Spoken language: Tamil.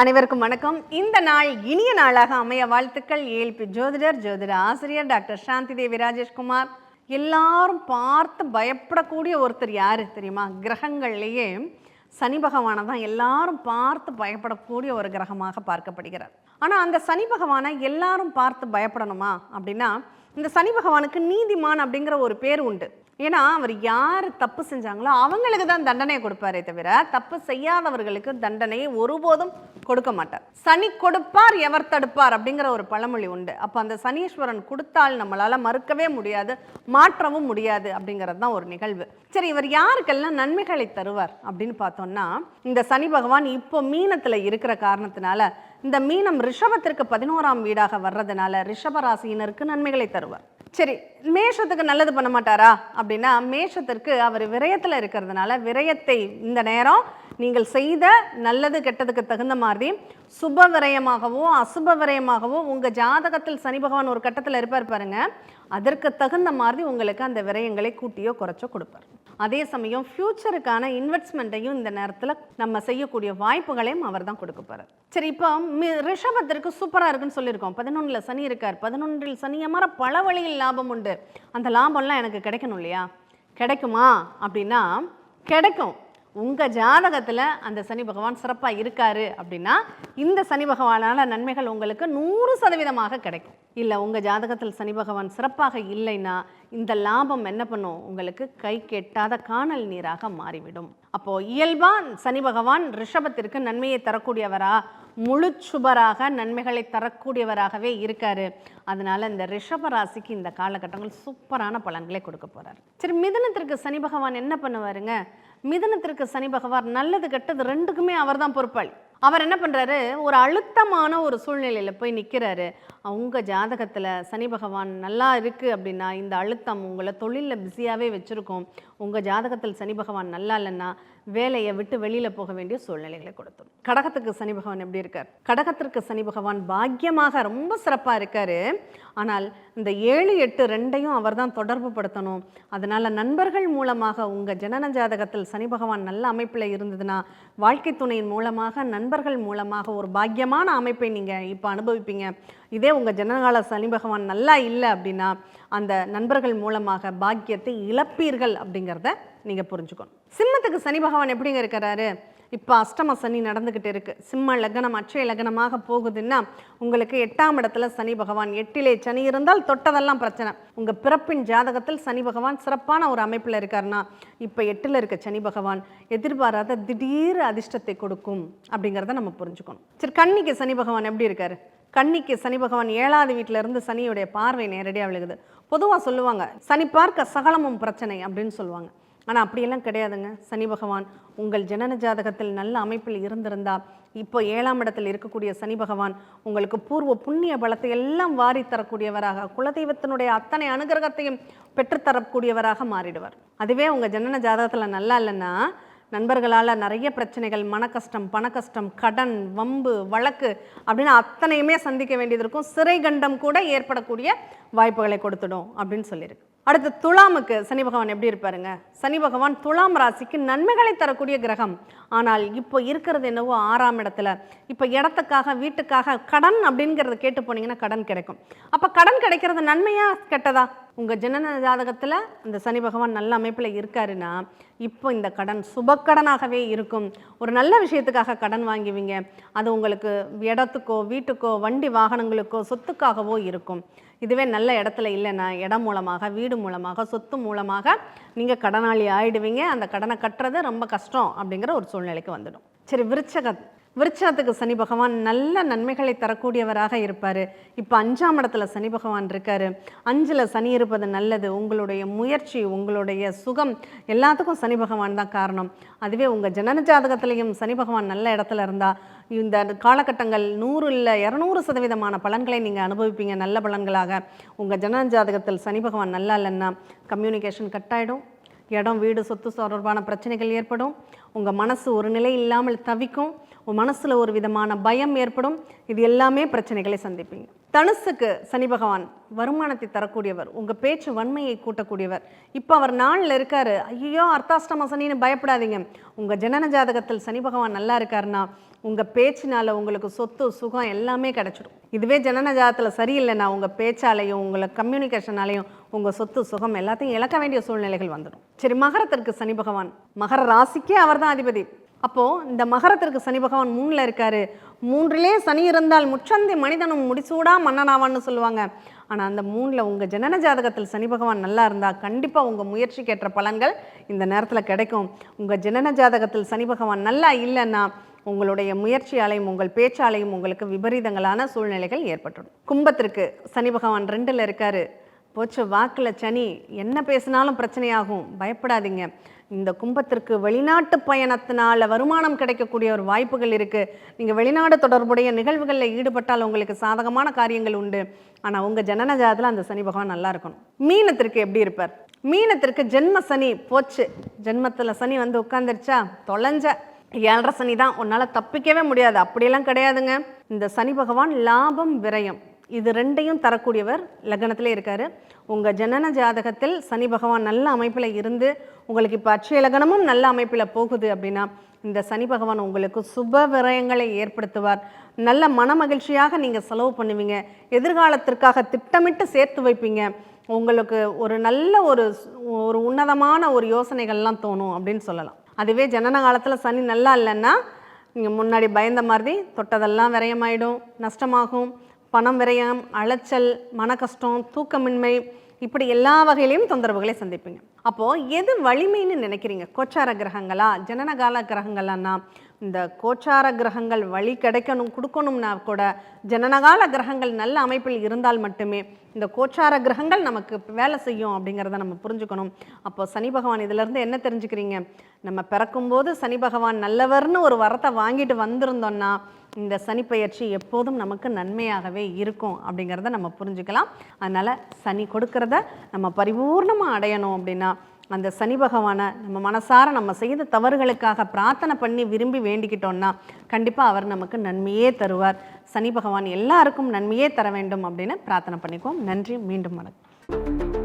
அனைவருக்கும் வணக்கம். இந்த நாள் இனிய நாளாக அமைய வாழ்த்துக்கள். ஏழ்பி ஜோதிடர் ஜோதிட ஆசிரியர் டாக்டர் சாந்தி தேவி ராஜேஷ்குமார். எல்லாரும் பார்த்து பயப்படக்கூடிய ஒருத்தர் யாரு தெரியுமா? கிரகங்கள்லேயே சனி பகவானை தான் எல்லாரும் பார்த்து பயப்படக்கூடிய ஒரு கிரகமாக பார்க்கப்படுகிறார். ஆனால் அந்த சனி பகவானை எல்லாரும் பார்த்து பயப்படணுமா? அப்படின்னா இந்த சனி பகவானுக்கு நீதிமான் அப்படிங்கிற ஒரு பேர் உண்டு. ஏன்னா அவர் யார் தப்பு செஞ்சாங்களோ அவங்களுக்கு தான் தண்டனையை கொடுப்பாரே தவிர தப்பு செய்யாதவர்களுக்கு தண்டனையை ஒருபோதும் கொடுக்க மாட்டார். சனி கொடுப்பார் எவர் தடுப்பார் அப்படிங்கிற ஒரு பழமொழி உண்டு. அப்போ அந்த சனீஸ்வரன் கொடுத்தால் நம்மளால மறுக்கவே முடியாது மாற்றவும் முடியாது அப்படிங்கிறது தான் ஒரு நிகழ்வு. சரி இவர் யாருக்கெல்லாம் நன்மைகளை தருவார் அப்படின்னு பார்த்தோம்னா இந்த சனி பகவான் இப்போ மீனத்தில் இருக்கிற காரணத்தினால இந்த மீனம் ரிஷபத்திற்கு பதினோராம் வீடாக வர்றதுனால ரிஷப ராசியினருக்கு நன்மைகளை தருவார். சரி மேஷத்துக்கு நல்லது பண்ண மாட்டாரா? அப்படின்னா மேஷத்திற்கு அவர் விரயத்தில் இருக்கிறதுனால விரயத்தை இந்த நேரம் நீங்கள் செய்த நல்லது கெட்டதுக்கு தகுந்த மாதிரி சுப விரயமாகவோ அசுப விரயமாகவோ உங்கள் ஜாதகத்தில் சனி பகவான் ஒரு கட்டத்தில் இருப்பார் பாருங்க. அதற்கு தகுந்த மாதிரி உங்களுக்கு அந்த விரயங்களை கூட்டியோ குறைச்சோ கொடுப்பார். அதே சமயம் ஃப்யூச்சருக்கான இன்வெஸ்ட்மெண்ட்டையும் இந்த நேரத்தில் நம்ம செய்யக்கூடிய வாய்ப்புகளையும் அவர் தான் கொடுக்க போகிறார் சரி இப்போ மி- ரிஷபத்திற்கு சூப்பராக இருக்குன்னு சொல்லியிருக்கோம். பதினொன்றில் சனி இருக்கார். பதினொன்றில் சனி அமர பல வழியில் லாபம் உண்டு. அந்த லாபம்லாம் எனக்கு கிடைக்கணும் இல்லையா? கிடைக்குமா? அப்படின்னா கிடைக்கும். உங்கள் ஜாதகத்தில் அந்த சனி பகவான் சிறப்பாக இருக்காரு அப்படின்னா இந்த சனி பகவானால் நன்மைகள் உங்களுக்கு நூறு சதவீதமாக கிடைக்கும். இல்லை உங்கள் ஜாதகத்தில் சனி பகவான் சிறப்பாக இல்லைன்னா இந்த லாபம் என்ன பண்ணும்? உங்களுக்கு கை கெட்டாத காணல் நீராக மாறிவிடும். அப்போது இயல்பா சனி பகவான் ரிஷபத்திற்கு நன்மையை தரக்கூடியவரா? முழு சுபராக நன்மைகளை தரக்கூடியவராகவே இருக்காரு. அதனால இந்த ரிஷப ராசிக்கு இந்த காலகட்டங்கள் சூப்பரான பலன்களை கொடுக்க போறாரு. சரி மிதுனத்திற்கு சனி பகவான் என்ன பண்ணுவாருங்க? மிதுனத்திற்கு சனி பகவான் நல்லது கெட்டது ரெண்டுக்குமே அவர் தான் பொறுப்பாளி. அவர் என்ன பண்ணுறாரு ஒரு அழுத்தமான ஒரு சூழ்நிலையில் போய் நிற்கிறாரு உங்கள் ஜாதகத்தில் சனி பகவான் நல்லா இருக்குது அப்படின்னா இந்த அழுத்தம் உங்களை தொழிலில் பிஸியாகவே வச்சுருக்கோம். உங்கள் ஜாதகத்தில் சனி பகவான் நல்லா இல்லைன்னா வேலையை விட்டு வெளியில் போக வேண்டிய சூழ்நிலைகளை கொடுத்துரும் கடகத்துக்கு சனி பகவான் எப்படி இருக்கார்? கடகத்திற்கு சனி பகவான் பாக்கியமாக ரொம்ப சிறப்பாக இருக்காரு. ஆனால் இந்த ஏழு எட்டு ரெண்டையும் அவர் தான் தொடர்பு படுத்தணும். அதனால் நண்பர்கள் மூலமாக உங்கள் ஜனன ஜாதகத்தில் சனி பகவான் நல்ல அமைப்பில் இருந்ததுன்னா வாழ்க்கை துணையின் மூலமாக நண்பர்கள் மூலமாக ஒரு பாக்கியமான அமைப்பை நீங்கள் இப்போ அனுபவிப்பீங்க. இதே உங்கள் ஜனனகால சனி பகவான் நல்லா இல்லை அப்படின்னா அந்த நண்பர்கள் மூலமாக பாக்கியத்தை இழப்பீர்கள் அப்படிங்கிறத நீங்கள் புரிஞ்சுக்கணும். சிம்மத்துக்கு சனி பகவான் எப்படிங்க இருக்கிறாரு? இப்போ அஷ்டம சனி நடந்துக்கிட்டு இருக்கு. சிம்ம லக்னம் அச்சய லக்னமாக போகுதுன்னா உங்களுக்கு எட்டாம் இடத்துல சனி பகவான் எட்டிலே சனி இருந்தால் தொட்டதெல்லாம் பிரச்சனை. உங்கள் பிறப்பின் ஜாதகத்தில் சனி பகவான் சிறப்பான ஒரு அமைப்பில் இருக்காருன்னா இப்போ எட்டில் இருக்க சனி பகவான் எதிர்பாராத திடீர் அதிர்ஷ்டத்தை கொடுக்கும் அப்படிங்கிறத நம்ம புரிஞ்சுக்கணும். சரி கன்னிக்கு சனி பகவான் எப்படி இருக்காரு? கன்னிக்கு சனி பகவான் ஏழாவது வீட்டில் இருந்து சனியுடைய பார்வை நேரடியாக விழுகுது. பொதுவாக சொல்லுவாங்க சனி பார்க்க சகலமும் பிரச்சனை அப்படின்னு சொல்லுவாங்க. ஆனால் அப்படியெல்லாம் கிடையாதுங்க. சனி பகவான் உங்கள் ஜனன ஜாதகத்தில் நல்ல அமைப்பில் இருந்திருந்தா இப்போ ஏழாம் இடத்தில் இருக்கக்கூடிய சனி பகவான் உங்களுக்கு பூர்வ புண்ணிய பலத்தை எல்லாம் வாரி தரக்கூடியவராக குலதெய்வத்தினுடைய அத்தனை அனுகிரகத்தையும் பெற்றுத்தரக்கூடியவராக மாறிடுவார். அதுவே உங்கள் ஜனன ஜாதகத்தில் நல்லா இல்லைன்னா நண்பர்களால் நிறைய பிரச்சனைகள் மன கஷ்டம் பண கஷ்டம் கடன் வம்பு வழக்கு அப்படின்னு அத்தனையுமே சந்திக்க வேண்டியது இருக்கும். சிறை கண்டம் கூட ஏற்படக்கூடிய வாய்ப்புகளை கொடுத்துடும் அப்படின்னு சொல்லியிருக்கு. அடுத்து துலாமுக்கு சனி பகவான் எப்படி இருப்பாருங்க? சனி பகவான் துலாம் ராசிக்கு நன்மைகளை தரக்கூடிய கிரகம். ஆனால் இப்போ இருக்கிறது என்னவோ ஆறாம் இடத்துல. இப்போ இடத்துக்காக வீட்டுக்காக கடன் அப்படிங்கிறத கேட்டு போனீங்கன்னா கடன் கிடைக்கும். அப்போ கடன் கிடைக்கிறது நன்மையா கெட்டதா? உங்கள் ஜனன ஜாதகத்தில் அந்த சனி பகவான் நல்ல அமைப்பில் இருக்காருன்னா இப்போ இந்த கடன் சுபக்கடனாகவே இருக்கும். ஒரு நல்ல விஷயத்துக்காக கடன் வாங்குவீங்க. அது உங்களுக்கு இடத்துக்கோ வீட்டுக்கோ வண்டி வாகனங்களுக்கோ சொத்துக்காகவோ இருக்கும். இதுவே நல்ல இடத்துல இல்லைன்னா இடம் மூலமாக வீடு மூலமாக சொத்து மூலமாக நீங்கள் கடனாளி ஆயிடுவீங்க. அந்த கடனை கட்டுறது ரொம்ப கஷ்டம் அப்படிங்கிற ஒரு சூழ்நிலைக்கு வந்துடும். சரி விருச்சகம். விருச்சாத்துக்கு சனி பகவான் நல்ல நன்மைகளை தரக்கூடியவராக இருப்பார். இப்போ அஞ்சாம் இடத்துல சனி பகவான் இருக்கார். அஞ்சில் சனி இருப்பது நல்லது. உங்களுடைய முயற்சி உங்களுடைய சுகம் எல்லாத்துக்கும் சனி பகவான் தான் காரணம். அதுவே உங்கள் ஜனன ஜாதகத்திலையும் சனி பகவான் நல்ல இடத்துல இருந்தால் இந்த காலகட்டங்கள் நூறு இல்லை இரநூறு சதவீதமான பலன்களை நீங்கள் அனுபவிப்பீங்க. நல்ல பலன்களாக. உங்கள் ஜனன ஜாதகத்தில் சனி பகவான் நல்லா இல்லைன்னா கம்யூனிகேஷன் கட் ஆகிடும் இடம் வீடு சொத்து தொடர்பான பிரச்சனைகள் ஏற்படும். உங்கள் மனசு ஒரு நிலை இல்லாமல் தவிக்கும். உங்கள் மனசில் ஒரு விதமான பயம் ஏற்படும். இது எல்லாமே பிரச்சனைகளை சந்திப்பீங்க. தனுசுக்கு சனி பகவான் வருமானத்தை தரக்கூடியவர் உங்கள் பேச்சு வன்மையை கூட்டக்கூடியவர். இப்போ அவர் நாளில் இருக்கார். ஐயோ அர்த்தாஷ்டம சனின்னு பயப்படாதீங்க. உங்கள் ஜனன ஜாதகத்தில் சனி பகவான் நல்லா இருக்காருன்னா உங்கள் பேச்சினால் உங்களுக்கு சொத்து சுகம் எல்லாமே கிடச்சிடும். இதுவே ஜனன ஜாதகத்தில் சரியில்லைன்னா உங்கள் பேச்சாலையும் உங்களை கம்யூனிகேஷனாலையும் உங்கள் சொத்து சுகம் எல்லாத்தையும் இழக்க வேண்டிய சூழ்நிலைகள் வந்துடும். சரி மகரத்திற்கு சனி பகவான். மகர ராசிக்கே அவர் தான் அதிபதி. அப்போது இந்த மகரத்திற்கு சனி பகவான் மூணில் இருக்காரு. மூன்றிலே சனி இருந்தால் முச்சந்தி மனிதனும் முடிசூடா மன்னனாவான்னு சொல்லுவாங்க. ஆனால் அந்த மூணில் உங்கள் ஜனன ஜாதகத்தில் சனி பகவான் நல்லா இருந்தால் கண்டிப்பாக உங்கள் முயற்சிக்கேற்ற பலன்கள் இந்த நேரத்தில் கிடைக்கும். உங்கள் ஜனன ஜாதகத்தில் சனி பகவான் நல்லா இல்லைன்னா உங்களுடைய முயற்சியாலையும் உங்கள் பேச்சாலையும் உங்களுக்கு விபரீதங்களான சூழ்நிலைகள் ஏற்பட்டுடும். கும்பத்திற்கு சனி பகவான் ரெண்டில் இருக்காரு. போச்சு வாக்கில் சனி. என்ன பேசினாலும் பிரச்சனையாகும். பயப்படாதீங்க. இந்த கும்பத்திற்கு வெளிநாட்டு பயணத்தினால் வருமானம் கிடைக்கக்கூடிய ஒரு வாய்ப்புகள் இருக்குது நீங்கள் வெளிநாடு தொடர்புடைய நிகழ்வுகளில் ஈடுபட்டால் உங்களுக்கு சாதகமான காரியங்கள் உண்டு. ஆனால் உங்கள் ஜனன ஜாதத்தில் அந்த சனி பகவான் நல்லா இருக்கணும். மீனத்திற்கு எப்படி இருப்பார்? மீனத்திற்கு ஜென்ம சனி போச்சு. ஜென்மத்தில் சனி வந்து உட்காந்துருச்சா தொலைஞ்ச ஏழரை சனி தான் உன்னால் தப்பிக்கவே முடியாது. அப்படியெல்லாம் கிடையாதுங்க. இந்த சனி பகவான் லாபம் விரயம். இது ரெண்டையும் தரக்கூடியவர் லக்னத்தில் இருக்கார். உங்கள் ஜனன ஜாதகத்தில் சனி பகவான் நல்ல அமைப்பில் இருந்து உங்களுக்கு இப்போ அட்சய லக்னமும் நல்ல அமைப்பில் போகுது அப்படின்னா இந்த சனி பகவான் உங்களுக்கு சுப விரயங்களை ஏற்படுத்துவார். நல்ல மன மகிழ்ச்சியாக நீங்கள் செலவு பண்ணுவீங்க. எதிர்காலத்திற்காக திட்டமிட்டு சேர்த்து வைப்பீங்க. உங்களுக்கு ஒரு நல்ல ஒரு ஒரு உன்னதமான ஒரு யோசனைகள்லாம் தோணும் அப்படின்னு சொல்லலாம். அதுவே ஜனன காலத்தில் சனி நல்லா இல்லைன்னா நீங்கள் முன்னாடி பயந்த மாதிரி தொட்டதெல்லாம் விரயமாயிடும் நஷ்டமாகும். பணம் விரயம் அலைச்சல் மன கஷ்டம் தூக்கமின்மை இப்படி எல்லா வகையிலையும் தொந்தரவுகளை சந்திப்பீங்க. அப்போது எது வலிமைன்னு நினைக்கிறீங்க? கோச்சார கிரகங்களா ஜனனகால கிரகங்களான்னா இந்த கோச்சார கிரகங்கள் வழி கிடைக்கணும் கொடுக்கணும்னா கூட ஜனனகால கிரகங்கள் நல்ல அமைப்பில் இருந்தால் மட்டுமே இந்த கோச்சார கிரகங்கள் நமக்கு வேலை செய்யும் அப்படிங்கிறத நம்ம புரிஞ்சுக்கணும். அப்போ சனி பகவான் இதிலேருந்து என்ன தெரிஞ்சுக்கிறீங்க? நம்ம பிறக்கும்போது சனி பகவான் நல்லவர்னு ஒரு வரத்தை வாங்கிட்டு வந்திருந்தோம்னா இந்த சனி பயிற்சி எப்போதும் நமக்கு நன்மையாகவே இருக்கும் அப்படிங்கிறத நம்ம புரிஞ்சுக்கலாம். அதனால் சனி கொடுக்கறத நம்ம பரிபூர்ணமாக அடையணும் அப்படின்னா அந்த சனி பகவானை நம்ம மனசார நம்ம செய்த தவறுகளுக்காக பிரார்த்தனை பண்ணி விரும்பி வேண்டிக்கிட்டோம்னா கண்டிப்பாக அவர் நமக்கு நன்மையே தருவார். சனி பகவான் எல்லாருக்கும் நன்மையே தர வேண்டும் அப்படின்னு பிரார்த்தனை பண்ணிக்குவோம். நன்றி மீண்டும் வணக்கம்.